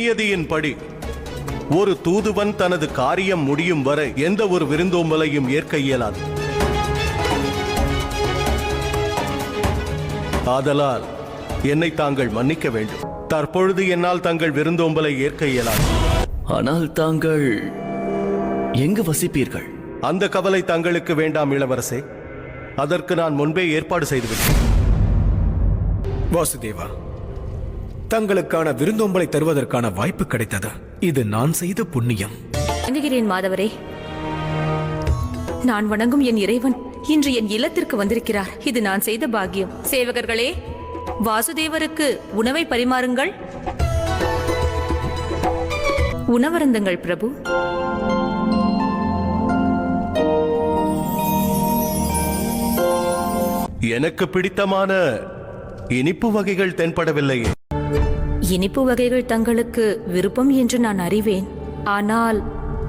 நியதியின்படி ஒரு தூதுவன் தனது காரியம் முடியும் வரை எந்த ஒரு விருந்தோம்பலையும் ஏற்க இயலாது. ஆதலால் என்னை தாங்கள் மன்னிக்க வேண்டும். தற்பொழுது என்னால் தங்கள் விருந்தோம்பலை ஏற்க இயலாது. ஆனால் தாங்கள் எங்கு வசிப்பீர்கள்? அந்த கவலை தங்களுக்கு வேண்டாம் இளவரசே. அதற்கு நான் முன்பே ஏற்பாடு செய்துவிட்டேன். வாசுதேவா தங்களுக்கான விருந்தோம்பலை தருவதற்கான வாய்ப்பு கிடைத்தது. இது நான் செய்த புண்ணியம். வணங்குகிறேன் மாதவரே. நான் வணங்கும் என் இறைவன் இன்று என் இல்லத்திற்கு வந்திருக்கிறார். இது நான் செய்த பாக்கியம். சேவகர்களே வாசுதேவருக்கு உணவை பரிமாறுங்கள். உணவருந்துங்கள் பிரபு. எனக்கு பிடித்தமான இனிப்பு வகைகள் தென்படவில்லையே. இனிப்பு வகைகள் தங்களுக்கு விருப்பம் என்று நான் அறிவேன். ஆனால்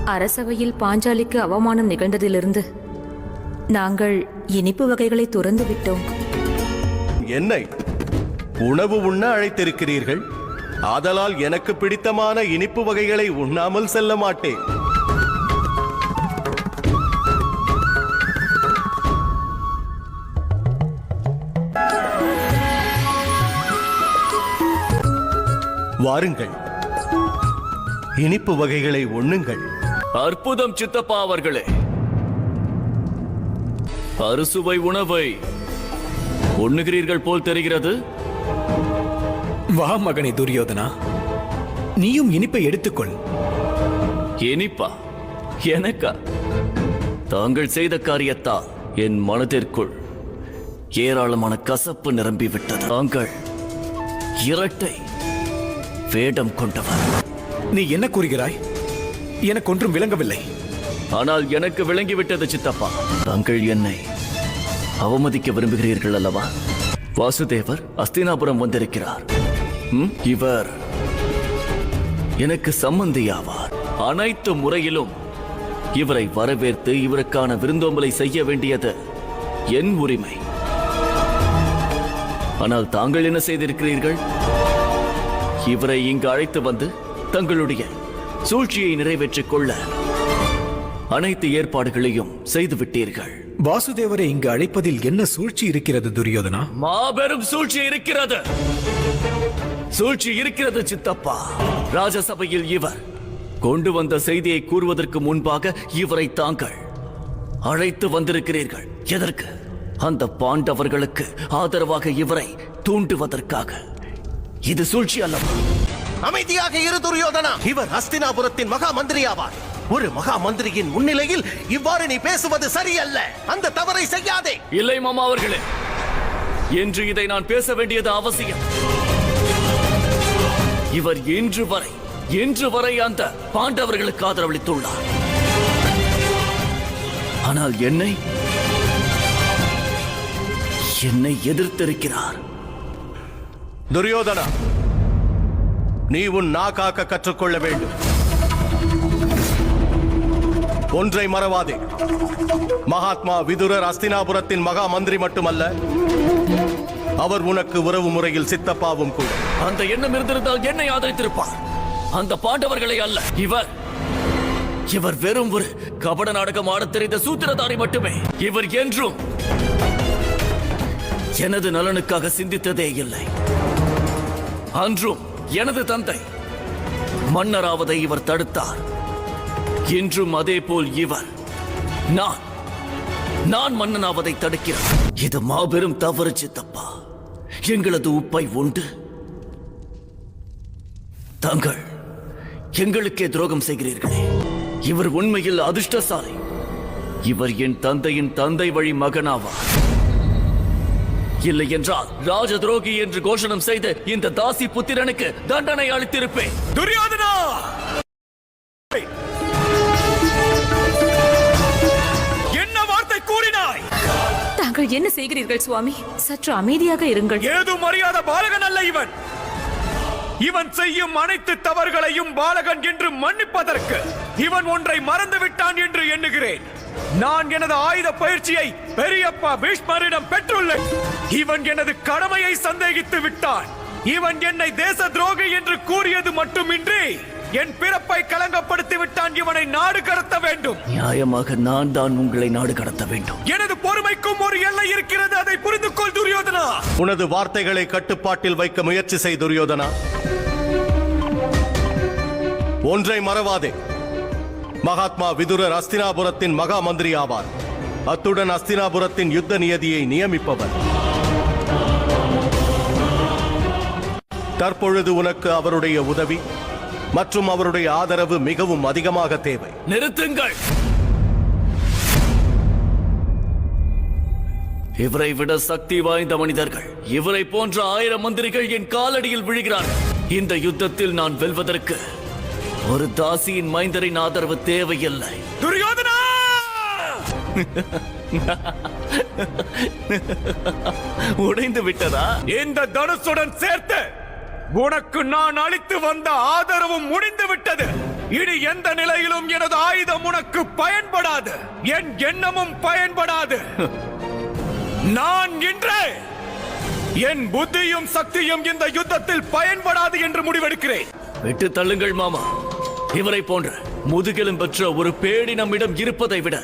அரசவையில் பாஞ்சாலிக்கு அவமானம் நிகழ்ந்ததிலிருந்து நாங்கள் இனிப்பு வகைகளை துறந்து விட்டோம். என்னை? உணவு உண்ண அழைத்திருக்கிறீர்கள்? ஆதலால் எனக்கு பிடித்தமான இனிப்பு வகைகளை உண்ணாமல் செல்ல மாட்டேன். வாருங்கள். இனிப்பு வகைகளை உண்ணுங்கள் அற்புதம் சித்தப்பா அவர்களே. அறுசுவை உணவை உண்ணுகிறீர்கள் போல் தெரிகிறது. வா மகனே துரியோதனா. நீயும் இனிப்பை எடுத்துக்கொள். இனிப்பா? எனக்கா? தாங்கள் செய்த காரியத்தால் என் மனதிற்குள் ஏராளமான கசப்பு நிரம்பிவிட்டது. தாங்கள் இரட்டை வேடம் கொண்டவர். நீ என்ன கூறுகிறாய்? எனக்கு ஒன்றும் விளங்கவில்லை. ஆனால் எனக்கு விளங்கிவிட்டது சித்தப்பா. தாங்கள் என்னை அவமதிக்க விரும்புகிறீர்கள் அல்லவா? வாசுதேவர் அஸ்தினாபுரம் வந்திருக்கிறார். இவர் எனக்கு சம்மந்தியாவார் அனைத்து முறையிலும் இவரை வரவேற்று இவருக்கான விருந்தோம்பலை செய்ய வேண்டியது என் உரிமை. ஆனால் தாங்கள் என்ன செய்திருக்கிறீர்கள்? இவரை இங்கு அழைத்து வந்து தங்களுடைய சூழ்ச்சியை நிறைவேற்றிக் கொள்ள அனைத்து ஏற்பாடுகளையும் செய்து விட்டீர்கள். வாசுதேவரை இங்கு அழைப்பதில் என்ன சூழ்ச்சி இருக்கிறது துரியோதனா? மாபெரும் சூழ்ச்சி இருக்கிறது. சூழ்ச்சி இருக்கிறது சித்தப்பா. ராஜசபையில் இவர் கொண்டு வந்த செய்தியை கூறுவதற்கு முன்பாக இவரை தாங்கள் அழைத்து வந்திருக்கிறீர்கள். எதற்கு? அந்த பாண்டவர்களுக்கு ஆதரவாக இவரை தூண்டுவதற்காக. இது சூழ்ச்சி அல்லவா? அமைதியாக இரு துரியோதனா. இவர் அஸ்தினாபுரத்தின் மகா மந்திரியாவார் ஒரு மகா மந்திரியின் முன்னிலையில் இவ்வாறு நீ பேசுவது சரியல்ல. அந்த தவறை செய்யாதே. இல்லை மாமா அவர்களே. என்று இதை நான் பேச வேண்டியது அவசியம். இவர் இன்று வரை இன்று வரை அந்த பாண்டவர்களுக்கு ஆதரவளித்துள்ளார். ஆனால் என்னை என்னை எதிர்த்திருக்கிறார். துரியோதனா நீ உன் நா காக்க கற்றுக்கொள்ள வேண்டும். ஒன்றை மறவாதே. மகாத்மா விதுரர் அஸ்தினாபுரத்தின் மகா மந்திரி மட்டுமல்ல அவர் உனக்கு உறவு முறையில் சித்தப்பாவும் கூட. அந்த எண்ணம் இருந்திருந்தால் என்னை ஆதரித்திருப்பார். அந்த பாண்டவர்களை அல்ல இவர். இவர் வெறும் ஒரு கபட நாடகம் ஆடத் தெரிந்த சூத்திரதாரி மட்டுமே. இவர் என்றும் எனது நலனுக்காக சிந்தித்ததே இல்லை. அன்றும் எனது தந்தை. மன்னராவதை இவர் தடுத்தார். இன்றும் அதே போல் இவர். நான் நான் மன்னனாவதை தடுக்கிறார் இது மாபெரும் தவறு சித்தப்பா. எங்களது உப்பை உண்டு. தாங்கள் எங்களுக்கே துரோகம் செய்கிறீர்களே. இவர் உண்மையில் அதிர்ஷ்டசாலி. இவர் என் தந்தையின் தந்தை வழி மகனாவார். இல்லை என்றால் ராஜ துரோகி என்று கோஷணம் செய்து இந்த தாசி புத்திரனுக்கு தண்டனை அளித்திருப்பேன். துரியோதனா! என்ன வார்த்தை கூறினாய்? தாங்கள் என்ன செய்கிறீர்கள் சுவாமி? சற்று அமைதியாக இருங்கள். ஏதும் அறியாத பாலகன் அல்ல இவன். இவன் செய்யும் அனைத்து தவறுகளையும் பாலகன் என்று மன்னிப்பதற்கு இவன் ஒன்றை மறந்து விட்டான் என்று எண்ணுகிறேன். நான் எனது ஆயுத பயிற்சியை பெரியப்பா பீஷ்மரிடம் பெற்றுள்ளேன். இவன் எனது கடமையை சந்தேகித்து விட்டான். இவன் என்னை தேச துரோகி என்று கூறியது மட்டுமின்றி என் பிறப்பை களங்கப்படுத்தி விட்டான் இவனை நாடு கடத்த வேண்டும். நியாயமாக நான் தான் உங்களை நாடு கடத்த வேண்டும். எனது பொறுமைக்கும் ஒரு எல்லை இருக்கிறது அதை புரிந்து கொள் துரியோதனா. உனது வார்த்தைகளை கட்டுப்பாட்டில் வைக்க முயற்சி செய் துரியோதனா. ஒன்றை மறவாதே. மகாத்மா விதுரர் அஸ்தினாபுரத்தின் மகா மந்திரி ஆவார். அத்துடன் அஸ்தினாபுரத்தின் யுத்த நியதியை நியமிப்பவர். தற்பொழுது உனக்கு அவருடைய உதவி மற்றும் அவருடைய ஆதரவு மிகவும் அதிகமாக தேவை. நிறுத்துங்கள். இவரை விட சக்தி வாய்ந்த மனிதர்கள். இவரை போன்ற ஆயிரம் மந்திரிகள் என் காலடியில் விழுகிறார்கள். இந்த யுத்தத்தில் நான் வெல்வதற்கு ஒரு தாசியின் மைந்தரின் ஆதரவு தேவையில்லை. துரியோதனா! உடைந்து விட்டதா? இந்த தனுசுடன் சேர்த்து உனக்கு நான் அளித்து வந்த ஆதரவும் முடிந்து விட்டது. இனி எந்த நிலையிலும் எனது ஆயுதம் உனக்கு பயன்படாது. என் எண்ணமும் பயன்படாது. நான் இன்று என் புத்தியும் சக்தியும் இந்த யுத்தத்தில் பயன்படாது என்று முடிவெடுக்கிறேன். விட்டு தள்ளுங்கள் மாமா. இவரை போன்ற முதுகெலும் பெற்ற ஒரு பேடி நம்மிடம் இருப்பதை விட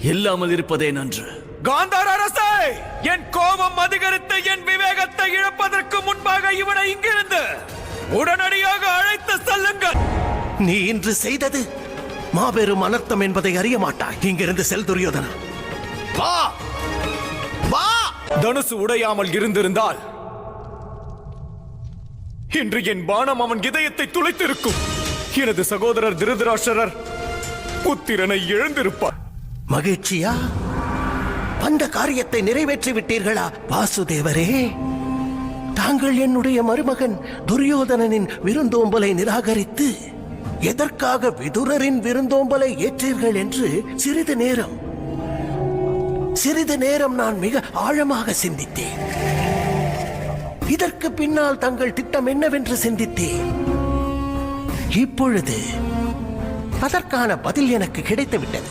இல்லாமல் இருப்பதே நன்று. காந்தார அரசே என் கோபம் அதிகரித்து என் விவேகத்தை இழப்பதற்கு முன்பாக இவனை இங்கிருந்து உடனடியாக அழைத்து செல்லுங்கள். நீ இன்று செய்தது மாபெரும் அனர்த்தம் என்பதை அறிய மாட்டாய். இங்கிருந்து செல் துரியோதனா. வா! வா! தனுசு உடையாமல் இருந்திருந்தால் இன்று என் பானம் அவன் இதயத்தை துளைத்திருக்கும். எனது சகோதரர் திருதராஷ்டிரர் புத்திரனை எழுந்திருப்பார். மகிழ்ச்சியா? வந்த காரியத்தை நிறைவேற்றி விட்டீர்களா வாசுதேவரே? தாங்கள் என்னுடைய மருமகன் துரியோதனனின் விருந்தோம்பலை நிராகரித்து எதற்காக விதுரரின் விருந்தோம்பலை ஏற்றீர்கள் என்று சிறிது நேரம் சிறிது நேரம் நான் மிக ஆழமாக சிந்தித்தேன். இதற்கு பின்னால் தங்கள் திட்டம் என்னவென்று சிந்தித்தேன். இப்பொழுது அதற்கான பதில் எனக்கு கிடைத்துவிட்டது.